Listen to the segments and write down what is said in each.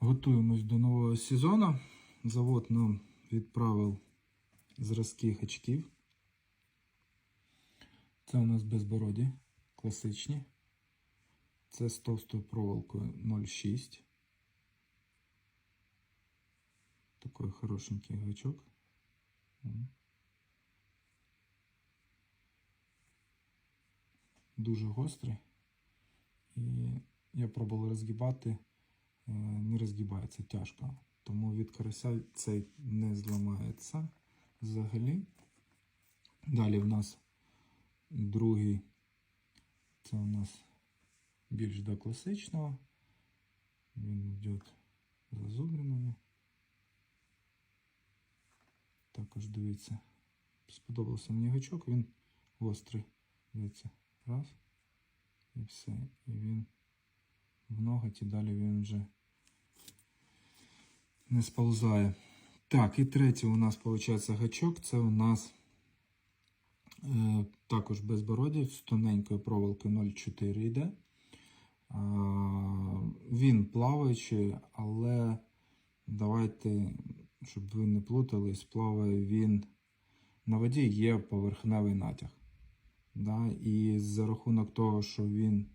Готуємось до нового сезону. Завод нам відправив зразки гачків. Це у нас безбороді, класичні. Це з товстою проволокою 0,6. Такий хорошенький гачок. Дуже гострий. І я пробував розгибати, не розгибається тяжко. Тому від карася цей не зламається взагалі. Далі в нас другий, це у нас більш до класичного. Він йде зазубринами. Також дивіться, сподобався мені гачок, він гострий. Дивіться, раз. І все. І він в ноготі, далі він вже не сползає. Так, і третій у нас виходить гачок. Це у нас е, також безбороді з тоненької проволоки 0,4 йде. А, він плаваючий, але давайте, щоб ви не плутались, плаває він на воді є поверхневий натяг. Да? І за рахунок того, що він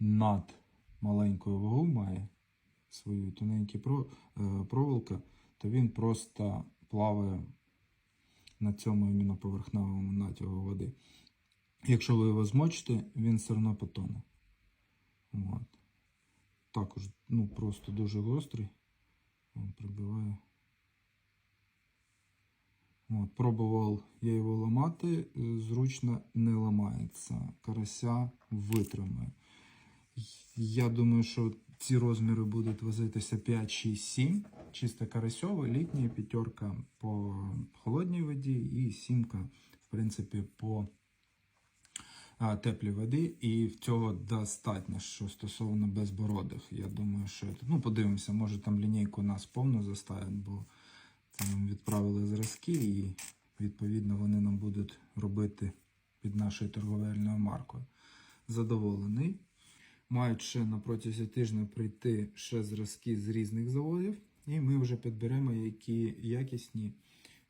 над маленькою вагу має свою тоненьку е, то він просто плаває на цьому іменно поверхневому натягу води. Якщо ви його змочите, він все одно потоне. От. Також ну, просто дуже гострий. Він прибиває. От, пробував я його ламати, е, зручно не ламається. Карася витримає. Я думаю, що ці розміри будуть возитися 5, 6, 7. Чисто карасьова, літня п'ятерка по холодній воді і сімка, в принципі, по теплій воді. І цього достатньо, що стосовно безбородих. Я думаю, що ну, подивимося, може там лінійку нас повно заставить, бо нам відправили зразки, і відповідно вони нам будуть робити під нашою торговельною маркою. Задоволений. Мають ще на протязі тижня прийти ще зразки з різних заводів, і ми вже підберемо, які якісні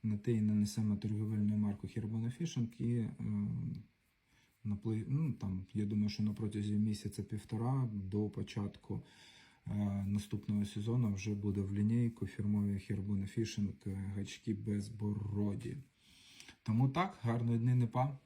на те і нанесемо торговельну марку Herbana Fishing і е, ну, там, я думаю, що на протязі місяця-півтора до початку е, наступного сезону вже буде в лінійку фірмові Herbana Fishing е, гачки безбороді. Тому так, гарної дни не па.